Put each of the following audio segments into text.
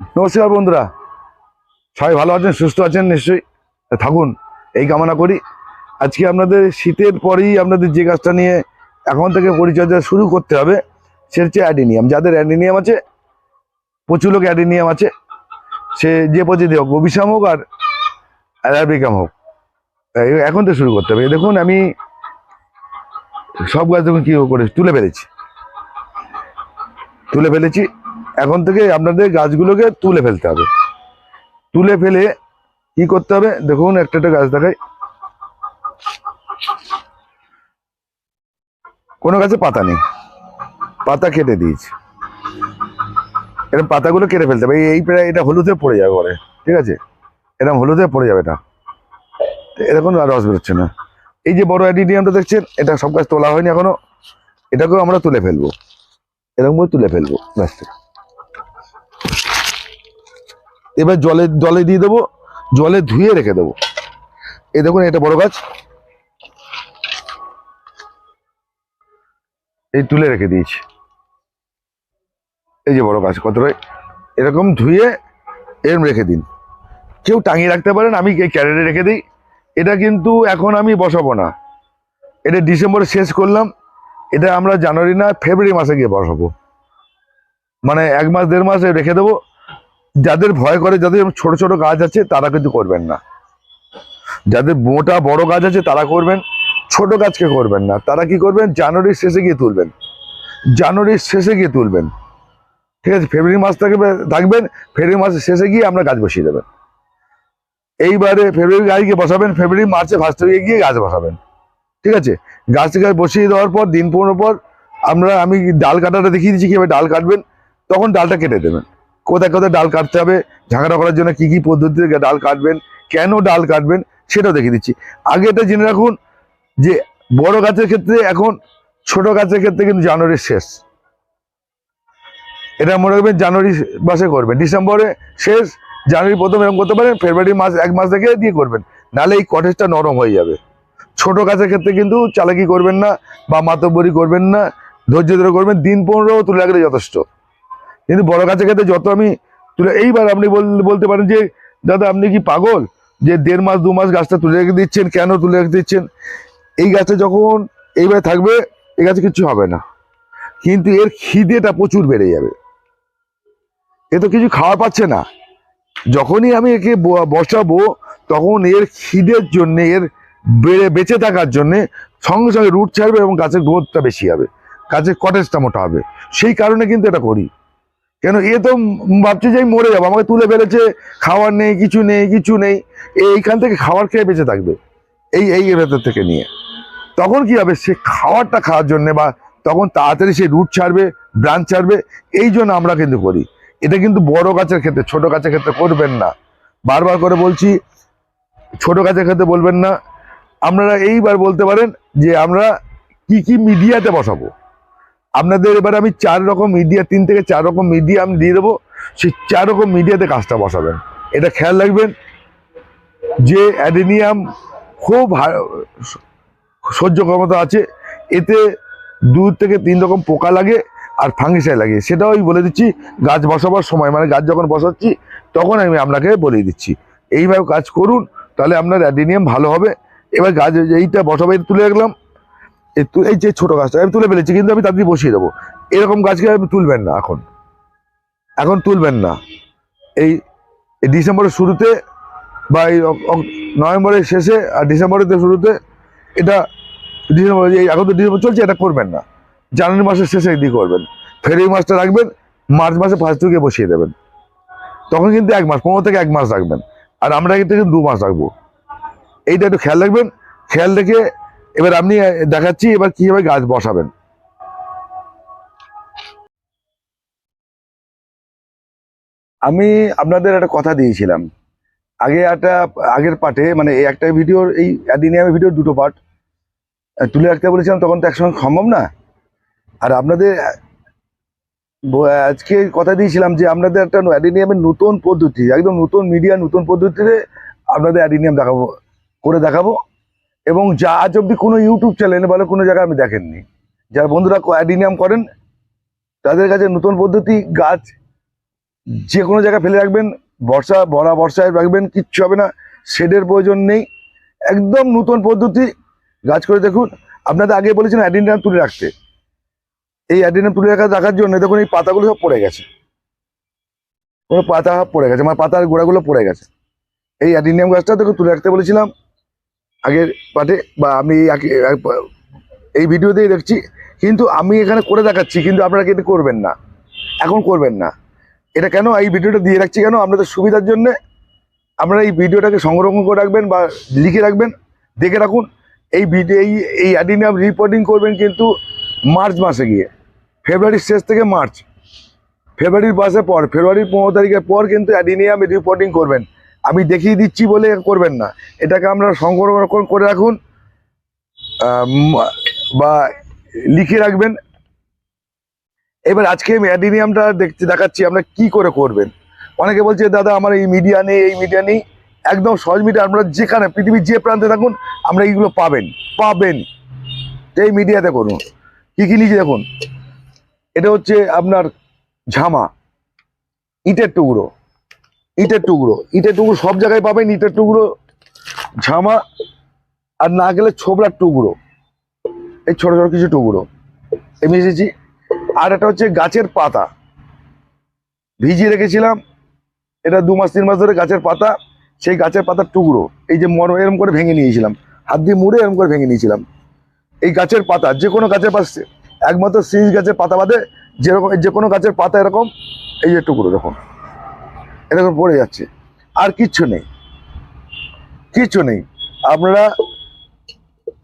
নমস্কার বন্ধুরা। সবাই ভালো আছেন, সুস্থ আছেন, নিশ্চয়ই থাকুন। এই কামনা করি। আজকে আপনাদের শীতের পরেই আপনাদের যে গাছটা নিয়ে এখন থেকে পরিচর্যা শুরু করতে হবে সে হচ্ছে অ্যাডিনিয়াম। যাদের অ্যাডিনিয়াম আছে, প্রচুর লোক অ্যাডিনিয়াম আছে, সে যে পদ্ধতি হোক অভিশাম হোক আর অ্যারাবিকাম হোক। এখন থেকে শুরু করতে হবে। দেখুন, আমি সব গাছ দেখুন কী করে তুলে ফেলেছি। তুলে ফেলেছি। এখন থেকে আপনাদের গাছগুলোকে তুলে ফেলতে হবে। তুলে ফেলে কি করতে হবে? দেখুন, একটা একটা গাছ দেখাই। কোনো গাছে পাতা নেই। পাতা কেটে দিয়েছি। এরকম পাতাগুলো কেটে ফেলতে হবে। এই- প্রায় এটা হলুদে পড়ে যাবে পরে ঠিক আছে? এরকম হলুদে পড়ে যাবে এটা। এরকম আর রস বেরোচ্ছে না। এই যে বড় অ্যাডিডিয়ামটা দেখছেন, এটা সব গাছ তোলা হয়নি এখনও। এটাকেও আমরা তুলে ফেলব। এরকম তুলে ফেলব গাছটা এবার জলে জলে দিয়ে দেবো, জলে ধুয়ে রেখে দেবো। এই দেখুন, এটা বড় গাছ। এই তুলে রেখে দিয়েছি। এই যে বড় গাছ, কতটাই। এরকম ধুয়ে এরম রেখে দিন। কেউ টাঙিয়ে রাখতে পারেন, আমি এই ক্যারেটে রেখে দিই। এটা কিন্তু এখন আমি বসাবো না। এটা ডিসেম্বরে শেষ করলাম। এটা আমরা জানুয়ারি না, ফেব্রুয়ারি মাসে গিয়ে বসাবো। মানে এক মাস, দেড় মাসে রেখে দেবো। যাদের ভয় করে, যাদের ছোট ছোট গাছ আছে, তারা কিন্তু করবেন না। যাদের মোটা বড় গাছ আছে, তারা করবেন, ছোট গাছকে করবেন না। তারা কি করবেন? জানুয়ারির শেষে গিয়ে তুলবেন। জানুয়ারির শেষে গিয়ে তুলবেন। ঠিক আছে, ফেব্রুয়ারি মাস থেকে থাকবেন, ফেব্রুয়ারি মাসের শেষে গিয়ে আমরা গাছ বসিয়ে দেবেন। এইবারে ফেব্রুয়ারি গাছ গিয়ে বসাবেন, ফেব্রুয়ারি মার্চে ফার্স্ট উইকে গিয়ে গাছ বসাবেন। ঠিক আছে? গাছ গাছ বসিয়ে দেওয়ার পর, দিন পনেরো পর, আমরা, আমি ডাল কাটাটা দেখিয়ে দিচ্ছি, কীভাবে ডাল কাটবেন, তখন ডালটা কেটে দেবেন। কোথায় কোথায় ডাল কাটতে হবে ঝাঁকড়া করার জন্য কি কি পদ্ধতিতে ডাল কাটবেন, কেন ডাল কাটবেন সেটাও দেখে দিচ্ছি। আগে এটা জেনে রাখুন যে বড় গাছের ক্ষেত্রে এখন ছোট গাছের ক্ষেত্রে কিন্তু জানুয়ারির শেষ। এটা মনে রাখবেন জানুয়ারি মাসে করবেন, ডিসেম্বরে শেষ, জানুয়ারি প্রথম এরকম করতে পারেন, ফেব্রুয়ারি মাস এক মাস থেকে দিয়ে করবেন, নাহলে এই কটেজটা নরম হয়ে যাবে। ছোট গাছের ক্ষেত্রে কিন্তু চালাকি করবেন না বা মাতব্বরি করবেন না, ধৈর্য ধরে করবেন, দিন পনেরো তুলে রাখলে যথেষ্ট। কিন্তু বড় গাছের ক্ষেত্রে যত আমি তুলে এইবার আপনি বল- বলতে পারেন যে, দাদা, আপনি কি পাগল? যে দেড় মাস, দু মাস গাছটা তুলে রেখে দিচ্ছেন, কেন তুলে রেখে দিচ্ছেন? এই গাছটা যখন এইবার থাকবে, এই গাছে কিছু হবে না। কিন্তু এর খিদেটা প্রচুর বেড়ে যাবে। এ তো কিছু খাওয়া পাচ্ছে না। যখনই আমি একে বসাবো, তখন এর খিদের জন্যে, এর বেড়ে বেঁচে থাকার জন্য সঙ্গে সঙ্গে রুট ছাড়বে এবং গাছের গ্রোথটা বেশি হবে। গাছের কটেজটা মোটা হবে। সেই কারণে কিন্তু এটা করি। কেন? এ তো ভাবছে যে আমি মরে যাব। আমাকে তুলে ফেলেছে, খাওয়ার নেই, কিছু নেই কিছু নেই। এইখান থেকে খাবার খেয়ে বেঁচে থাকবে, এই এই ভেতর থেকে নিয়ে। তখন কি হবে? সে খাবারটা খাওয়ার জন্যে বা তখন তাড়াতাড়ি সে রুট ছাড়বে, ব্রাঞ্চ ছাড়বে, এই জন্য আমরা কিন্তু করি। এটা কিন্তু বড় গাছের ক্ষেত্রে, ছোট গাছের ক্ষেত্রে করবেন না। বারবার করে বলছি, ছোট গাছের ক্ষেত্রে বলবেন না। আপনারা এইবার বলতে পারেন যে আমরা কি কি মিডিয়াতে বসাবো? আপনাদের এবার আমি চার রকম মিডিয়া তিন থেকে চার রকম মিডিয়া আমি দিয়ে দেবো। সেই চার রকম মিডিয়াতে কাজটা বসাবেন। এটা খেয়াল রাখবেন যে অ্যাডেনিয়াম খুব সহ্য ক্ষমতা আছে। এতে দু থেকে তিন রকম পোকা লাগে আর ফাঙ্গিসাই লাগে। সেটাও আমি বলে দিচ্ছি, গাছ বসাবার সময়। মানে গাছ যখন বসাচ্ছি, তখন আমি আপনাকে বলে দিচ্ছি। এইভাবে কাজ করুন, তাহলে আপনার অ্যাডেনিয়াম ভালো হবে। এবার গাছ এইটা বসাবো এই তুলে রাখলাম। এই যে ছোট গাছটা, আমি তুলে ফেলেছি, কিন্তু আমি তাড়াতাড়ি বসিয়ে দেবো। এরকম গাছকে আপনি তুলবেন না এখন। এখন তুলবেন না। এই ডিসেম্বরের শুরুতে বা এই নভেম্বরের শেষে আর ডিসেম্বরের শুরুতে এটা ডিসেম্বর এখন তো ডিসেম্বর চলছে, এটা করবেন না। জানুয়ারি মাসের শেষে দিয়ে করবেন। ফেব্রুয়ারি মাসটা রাখবেন, মার্চ মাসে ফার্স্ট উইকে বসিয়ে দেবেন। তখন কিন্তু এক মাস, পনেরো থেকে এক মাস রাখবেন। আর আমরা কিন্তু দু মাস রাখব। এইটা একটু খেয়াল রাখবেন। খেয়াল রেখে এবার আপনি দেখাচ্ছি এবার কীভাবে গাছ বসাবেন। আমি আপনাদের একটা কথা দিয়েছিলাম। আগে একটা, আগের পার্টে মানে এই একটা ভিডিওর, এই অ্যাডিনিয়ামের ভিডিওর দুটো পার্ট। তুলে রাখতে বলেছিলাম, তখন তো একসঙ্গে সম্ভব না। আর আপনাদের আজকে কথা দিয়েছিলাম যে আপনাদের একটা অ্যাডিনিয়ামের নতুন পদ্ধতি, একদম নতুন মিডিয়া, নতুন পদ্ধতিতে আপনাদের অ্যাডিনিয়াম দেখাবো, করে দেখাবো। এবং যা আজ অব্দি কোনো ইউটিউব চ্যানেল বলে, কোনো জায়গায় আমি দেখেননি। যারা বন্ধুরা অ্যাডিনিয়াম করেন, তাদের কাছে নতুন পদ্ধতি, গাছ যে কোনো জায়গায় ফেলে রাখবেন, বর্ষা, ভরা বর্ষায় রাখবেন, কিচ্ছু হবে না, শেডের প্রয়োজন নেই। একদম নতুন পদ্ধতি, গাছ করে দেখুন। আপনাদের আগে বলেছেন অ্যাডিনিয়াম তুলে রাখতে। এই অ্যাডিনিয়াম তুলে রাখা রাখার জন্য দেখুন, এই পাতাগুলো সব পড়ে গেছে। কোনো পাতা পড়ে গেছে মানে পাতার গোড়াগুলো পড়ে গেছে। এই অ্যাডিনিয়াম গাছটা দেখুন, তুলে রাখতে বলেছিলাম। আগের পাটে বা আমি এই ভিডিওতেই দেখছি, কিন্তু আমি এখানে করে দেখাচ্ছি, কিন্তু আপনারা কিন্তু করবেন না। এখন করবেন না। এটা কেন? এই ভিডিওটা দিয়ে রাখছি কেন? আপনাদের সুবিধার জন্যে আপনারা এই ভিডিওটাকে সংরক্ষণ করে রাখবেন বা লিখে রাখবেন, দেখে রাখুন। এই ভিডিও এই এই অ্যাডিনিয়াম রিপোর্টিং করবেন কিন্তু মার্চ মাসে গিয়ে, ফেব্রুয়ারির শেষ থেকে মার্চ। ফেব্রুয়ারির মাসের পর, ফেব্রুয়ারির পনেরো তারিখের পর কিন্তু অ্যাডিনিয়াম রিপোর্টিং করবেন। আমি দেখিয়ে দিচ্ছি বলে করবেন না। এটাকে আমরা সংরক্ষণ করে রাখুন। বা লিখে রাখবেন। এবার আজকে অ্যাডিনিয়ামটা দেখতে দেখাচ্ছি, আমরা কি করে করবেন। অনেকে বলছে, দাদা, আমার এই মিডিয়া নেই, এই মিডিয়া নেই। একদম সহজ মিডিয়া আপনারা যেখানে, পৃথিবীর যে প্রান্তে থাকুন, আমরা এইগুলো পাবেন পাবেন। এই মিডিয়াতে করুন। কি কি নিচে দেখুন? এটা হচ্ছে আপনার ঝামা, ইটের টুকরো। ইটের টুকরো। ইটের টুকরো সব জায়গায় পাবেন, ইটের টুকরো, ঝামা, আর না গেলে ছোবড়ার টুকরো। এই ছোট ছোট কিছু টুকরো। এ মিশিয়েছি আর একটা হচ্ছে গাছের পাতা। ভিজিয়ে রেখেছিলাম। এটা দু মাস, তিন মাস ধরে গাছের পাতা। সেই গাছের পাতার টুকরো। এই যে মর, এরম করে ভেঙে নিয়েছিলাম। হাত দিয়ে মুড়ে এরম করে ভেঙে নিয়েছিলাম। এই গাছের পাতা, যে কোনো গাছের পাশে একমাত্র সিরিজ গাছের পাতা বাদে যেরকম যে কোনো গাছের পাতা এরকম। এই যে টুকরো, দেখুন। এরকম পড়ে যাচ্ছে। আর কিচ্ছু নেই। কিচ্ছু নেই। আপনারা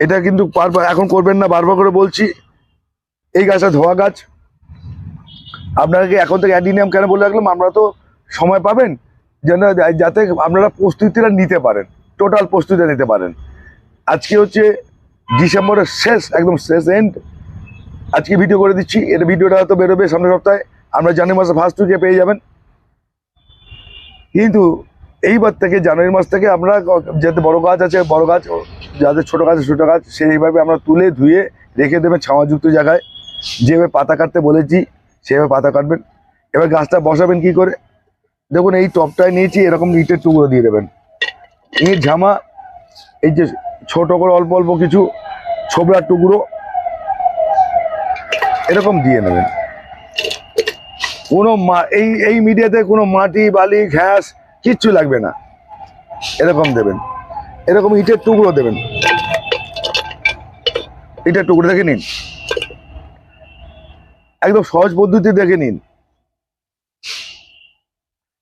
এটা কিন্তু বারবার এখন করবেন না বারবার করে বলছি, এই গাছটা ধোয়া গাছ। আপনাকে এখন থেকে অ্যাডিনিয়াম কেন বলে রাখলাম? আমরা তো সময় পাবেন, যেন যাতে আপনারা প্রস্তুতিটা নিতে পারেন টোটাল প্রস্তুতিটা নিতে পারেন। আজকে হচ্ছে ডিসেম্বরের শেষ, একদম শেষ এন্ড আজকে ভিডিও করে দিচ্ছি, এটা ভিডিওটা হয়তো বেরোবে সামনের সপ্তাহে। আমরা জানুয়ারি মাসে ফার্স্ট উইকে পেয়ে যাবেন। কিন্তু এইবার থেকে জানুয়ারি মাস থেকে আমরা যাতে বড় গাছ আছে, বড় গাছ, যাদের ছোট গাছ ছোট গাছ, সেইভাবে আমরা তুলে ধুয়ে রেখে দেবেন ছাওয়াযুক্ত জায়গায়। যেভাবে পাতা কাটতে বলেছি, সেভাবে পাতা কাটবেন। এবার গাছটা বসাবেন কি করে? দেখুন, এই টপটায় নিয়েছি, এরকম ইটের টুকরো দিয়ে দেবেন। ইট ঝামা, এই যে ছোট করে অল্প অল্প কিছু ছোবড়ার টুকরো, এরকম দিয়ে নেবেন। কোনো এই এই মিডিয়াতে কোনো মাটি, বালি, ঘাস কিচ্ছু লাগবে না। এরকম দেবেন। এরকম ইটের টুকরো দেবেন। ইটের টুকরো দেখে নিন। একদম সহজ পদ্ধতি দেখে নিন।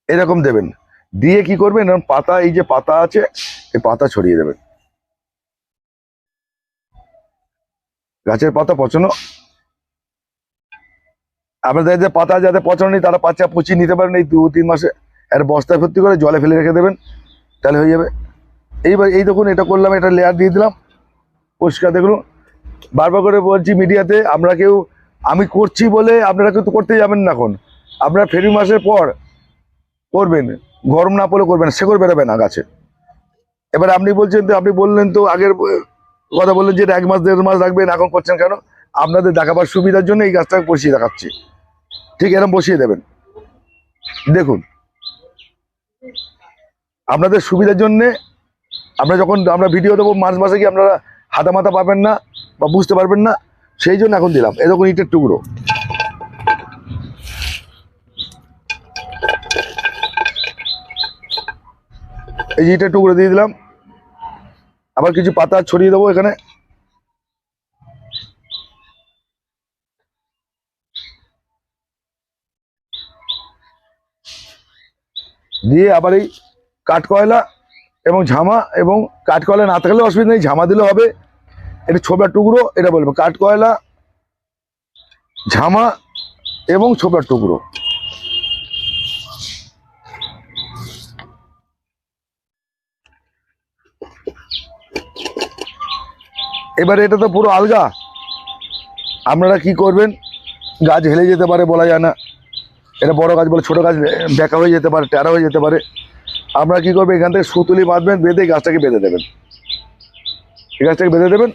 এরকম দেবেন। দিয়ে কি করবেন? পাতা, এই যে পাতা আছে, এই পাতা ছড়িয়ে দেবেন। গাছের পাতা পচানো আপনাদের যে পাতা যাতে পচানো নেই, তারা পাচা পচিয়ে নিতে পারেন। এই দু তিন মাসে আর বস্তায় ভর্তি করে জলে ফেলে রেখে দেবেন, তাহলে হয়ে যাবে। এইবার এই দেখুন, এটা করলাম, এটা লেয়ার দিয়ে দিলাম। পরিষ্কার দেখুন। বারবার করে বলছি মিডিয়াতে, আমরা কেউ, আমি করছি বলে আপনারা কিন্তু করতে যাবেন না এখন। আপনারা ফেরি মাসের পর করবেন, গরম না পড়লে করবেন শেকড় বেরোবে না গাছে। এবার আপনি বলছেন তো, আপনি বললেন তো, আগের কথা বললেন যে এক মাস, দেড় মাস রাখবেন, এখন করছেন কেন? আপনাদের দেখাবার সুবিধার জন্য এই গাছটাকে বসিয়ে দেখাচ্ছি। ঠিক এরকম বসিয়ে দেবেন। দেখুন, আপনাদের সুবিধার জন্যে আমরা যখন আমরা ভিডিও দেবো, মাস মাসে কি আপনারা হাতা মাথা পাবেন না বা বুঝতে পারবেন না? সেই জন্য এখন দিলাম। এরকম ইটের টুকরো। এই ইটের টুকরো দিয়ে দিলাম। আবার কিছু পাতা ছড়িয়ে দেবো এখানে। দিয়ে আবার এই কাঠকয়লা এবং ঝামা এবং কাঠকয়লা না থাকলে অসুবিধা নেই, ঝামা দিলে হবে। এটা ছোবড়ার টুকরো, এটা বলব। কাঠকয়লা, ঝামা এবং ছোবড়ার টুকরো। এবারে এটা তো পুরো আলগা। আপনারা কি করবেন? গাছ হেলে যেতে পারে বলা যায় না। এটা বড় গাছ বলে ছোট গাছ বেঁকা হয়ে যেতে পারে, ট্যারা হয়ে যেতে পারে। আপনারা কি করবেন এখান থেকে সুতুলি বাঁধবেন, বেঁধে গাছটাকে বেঁধে দেবেন। এই গাছটাকে বেঁধে দেবেন,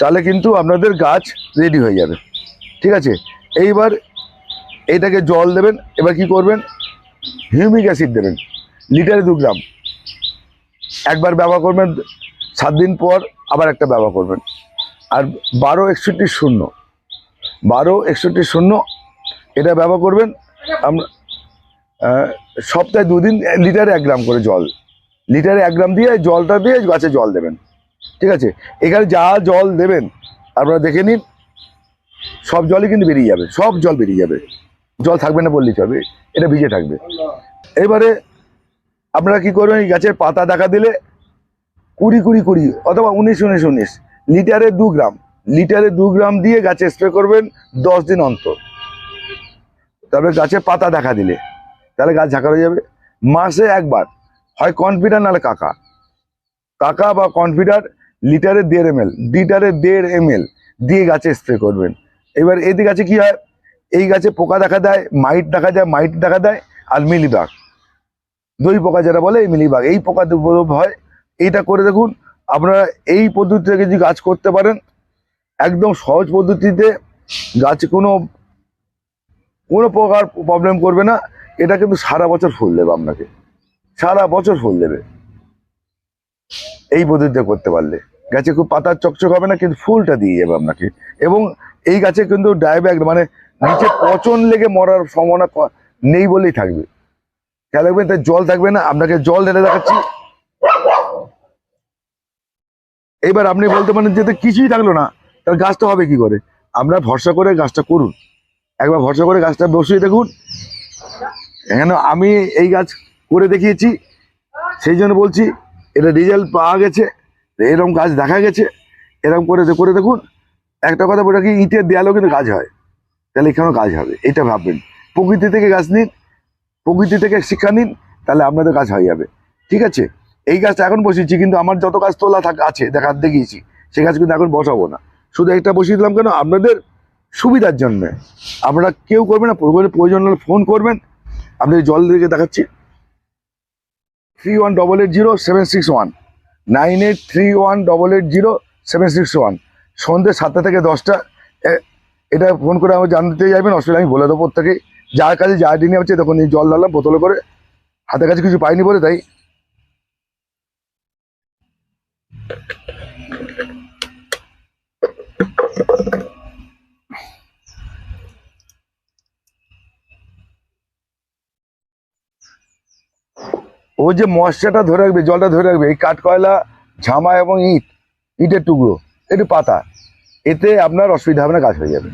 তাহলে কিন্তু আপনাদের গাছ রেডি হয়ে যাবে। ঠিক আছে? এইবার এইটাকে জল দেবেন, এবার কি করবেন? হিউমিক অ্যাসিড দেবেন, লিটারে দু গ্রাম। একবার ব্যবহার করবেন, সাত দিন পর আবার একটা ব্যবহার করবেন। আর বারো একষট্টি শূন্য, বারো একষট্টি শূন্য, এটা ব্যবহার করবেন আমরা সপ্তাহে দুদিন লিটারে এক গ্রাম করে জল। লিটারে এক গ্রাম দিয়ে জলটা দিয়ে গাছে জল দেবেন। ঠিক আছে? এখানে যা জল দেবেন, আপনারা দেখে নিন, সব জলই কিন্তু বেরিয়ে যাবে, সব জল বেরিয়ে যাবে। জল থাকবে না বললেই চলবে, এটা ভিজে থাকবে। এবারে আপনারা কি করবেন, এই গাছের পাতা দেখা দিলে কুড়ি কুড়ি কুড়ি, অথবা উনিশ উনিশ উনিশ, লিটারে দু গ্রাম, লিটারে দু গ্রাম দিয়ে গাছে স্প্রে করবেন দশ দিন অন্তর। তারপরে গাছে পাতা দেখা দিলে। তাহলে গাছ ঝাঁকা হয়ে যাবে। মাসে একবার। হয় কনফিডার নাহলে কাকা। কাকা বা কনফিডার লিটারে দেড় এম এল লিটারে দেড় এম এল দিয়ে গাছে স্প্রে করবেন। এবার এতে গাছে কি হয়? এই গাছে পোকা দেখা দেয় মাইট দেখা যায় মাইট দেখা দেয়, আর মিলিবাগ। দই পোকা যেটা বলে, এই মিলিবাগ। এই পোকা হয়। এইটা করে দেখুন। আপনারা এই পদ্ধতি থেকে যদি গাছ করতে পারেন, একদম সহজ পদ্ধতিতে গাছ কোনো কোনো প্রকার প্রবলেম করবে না। এটা কিন্তু সারা বছর ফুল দেবে আপনাকে। সারা বছর ফুল দেবে। এই পদ্ধতিতে করতে পারলে। গাছে খুব পাতার চকচক হবে না, কিন্তু ফুলটা দিয়ে যাবে আপনাকে। এবং এই গাছে কিন্তু ডায়ব্যাক মানে নিচে পচন লেগে মরার সম্ভাবনা নেই বলেই থাকবে। খেয়াল রাখবেন, তাই জল থাকবে না। আপনাকে জল ঢেলে দেখাচ্ছি। এবার আপনি বলতে পারেন যে কিছুই থাকল না। তার গাছটা হবে কি করে? আমরা ভরসা করে গাছটা করুন। একবার ভরসা করে গাছটা বসিয়ে দেখুন। এখানে আমি এই গাছ করে দেখিয়েছি, সেই জন্য বলছি, এটা রেজাল্ট পাওয়া গেছে, এরকম গাছ দেখা গেছে, এরকম করে করে দেখুন। একটা কথা বলে কি ইটের দেয়ালেও কিন্তু কাজ হয়, তাহলে এখানেও কাজ হবে, এটা ভাববেন। প্রকৃতি থেকে গাছ নিন, প্রকৃতি থেকে শিক্ষা নিন, তাহলে আপনাদের কাজ হয়ে যাবে, ঠিক আছে? এই গাছটা এখন বসিয়েছি, কিন্তু আমার যত গাছ তোলা থাক, আছে, দেখা দেখিয়েছি, সে গাছ কিন্তু এখন বসাবো না। শুধু একটা বসিয়ে দিলাম কেন? আপনাদের সুবিধার জন্য। আপনারা কেউ করবেন না, প্রয়োজন হলে ফোন করবেন। আপনাদের জল দিকে দেখাচ্ছি। Three one double eight zero seven six one nine eight three one double eight zero seven six one সন্ধ্যে সাতটা থেকে দশটা। এটা ফোন করে আমার জানতে যাবেন, অসুবিধা আমি বলে দেবো প্রত্যেকেই যার কাছে যা দিনে হচ্ছে তখন এই জল ডাললাম বোতলে করে। হাতের কাছে কিছু পাইনি বলে, তাই। ও যে মশলাটা ধরে রাখবে, জলটা ধরে রাখবে, এই কাঠ কয়লা ঝামা এবং ইট, ইটের টুকরো একটু পাতা, এতে আপনার অসুবিধা হবে না, কাজ হয়ে যাবে।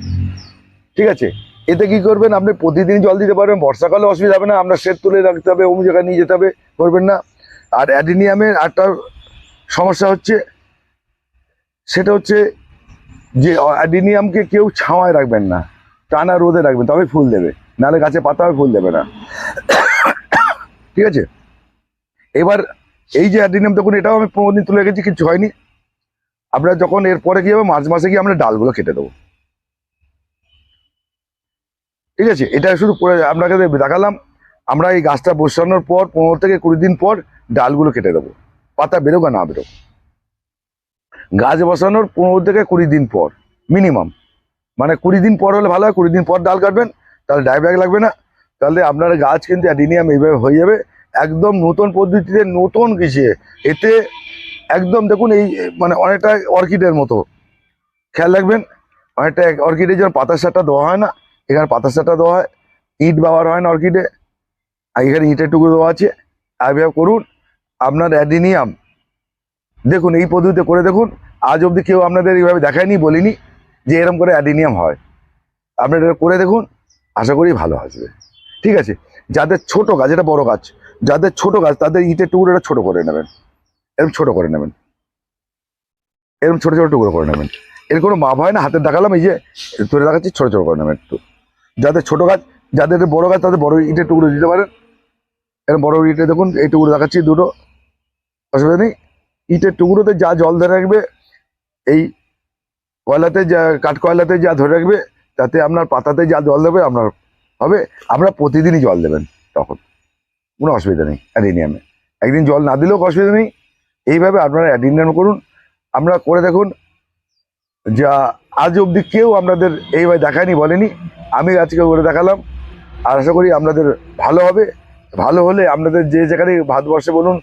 ঠিক আছে? এতে কি করবেন, আপনি প্রতিদিন জল দিতে পারবেন বর্ষাকালে অসুবিধা হবে না, আপনার সেট তুলে রাখতে হবে, অমুক জায়গায় নিয়ে যেতে হবে, করবেন না। আর অ্যাডিনিয়ামের একটা সমস্যা হচ্ছে, সেটা হচ্ছে যে অ্যাডিনিয়ামকে কেউ ছাওয়ায় রাখবেন না, টানা রোদে রাখবেন তবে ফুল দেবে, নাহলে গাছে পাতা ফুল দেবে না। ঠিক আছে? এবার এই যে অ্যাডিনিয়াম তখন এটাও আমি পনেরো দিন তুলে রেখেছি, কিছু হয়নি। আমরা যখন এরপরে কি হবে মার্চ মাসে গিয়ে আমরা ডালগুলো কেটে দেবো। ঠিক আছে? এটা শুধু আপনাকে দেখালাম। আমরা এই গাছটা বসানোর পর, পনেরো থেকে কুড়ি দিন পর ডালগুলো কেটে দেবো। পাতা বেরোক না বেরোক। গাছ বসানোর পনেরো থেকে কুড়ি দিন পর, মিনিমাম। মানে কুড়ি দিন পর হলে ভালো হয়, কুড়ি দিন পর ডাল কাটবেন, তাহলে ডাইব্যাগ লাগবে না। তাহলে আপনার গাছ কিন্তু অ্যাডিনিয়াম এইভাবে হয়ে যাবে। একদম নতুন পদ্ধতিতে নতুন কিছু এতে একদম দেখুন এই মানে অনেকটা অর্কিডের মতো। খেয়াল রাখবেন, অনেকটা অর্কিডের যেমন পাতার সারটা দেওয়া হয় না, এখানে পাতার সারটা দেওয়া হয়, ইট ব্যবহার হয় না অর্কিডে। আর এখানে ইটের টুকরো দেওয়া আছে। এইভাবে করুন, আপনার অ্যাডিনিয়াম। দেখুন, এই পদ্ধতিতে করে দেখুন, আজ অবধি কেউ আপনাদের এইভাবে দেখায়নি, বলিনি যে এরকম করে অ্যাডিনিয়াম হয়। আপনারা করে দেখুন, আশা করি ভালো আসবে। ঠিক আছে, যাদের ছোট গাছ এটা বড় গাছ যাদের ছোট গাছ, তাদের ইটের টুকরোটা ছোট করে নেবেন। এরকম ছোট করে নেবেন। এরকম ছোট ছোট টুকরো করে নেবেন। এর কোনো মাপ হয় না হাতে দেখালাম, এই যে তুলে দেখাচ্ছি, ছোট ছোট করে নেবেন একটু। যাদের ছোট গাছ, যাদের বড় গাছ, তাদের বড় ইটের টুকরো দিতে পারেন। এরকম বড় ইটে দেখুন, এই টুকরো দেখাচ্ছি দুটো। অসুবিধা নেই। ইটের টুকরোতে যা জল ধরে রাখবে, এই কয়লাতে যা, কাঠ কয়লাতে যা ধরে রাখবে, তাতে আপনার পাতাতে যা জল দেবে, আপনার হবে। আপনারা প্রতিদিনই জল দেবেন তখন। কোনো অসুবিধা নেই, অ্যাডিনিয়ামে। একদিন জল না দিলেও অসুবিধা নেই। এইভাবে আপনারা অ্যাডিনিয়াম করুন। আমরা করে দেখুন, যা আজ অবধি কেউ আপনাদের এইভাবে দেখায়নি, বলেনি। আমি আজকে করে দেখালাম। আর আশা করি আপনাদের ভালো হবে। ভালো হলে আপনাদের যে যেখানে ভারতবর্ষে বলুন,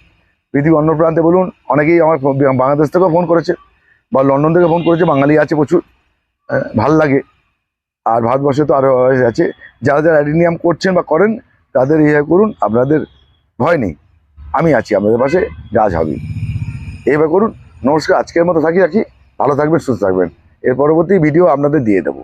পৃথিবীর অন্য প্রান্তে বলুন, অনেকেই আমার বাংলাদেশ থেকেও ফোন করেছে বা লন্ডন থেকে ফোন করেছে, বাঙালি আছে প্রচুর ভালো লাগে। আর ভারতবর্ষে তো আরও আছে। যারা যারা অ্যাডিনিয়াম করছেন বা করেন তাদের ইয়ে করুন, আপনাদের ভয় নেই। আমি আছি, আপনাদের পাশে কাজ হবে। এইভাবে করুন, নমস্কার, আজকের মতো থাকি রাখি, ভালো থাকবেন, সুস্থ থাকবেন। এর পরবর্তী ভিডিও আপনাদের দিয়ে দেবো।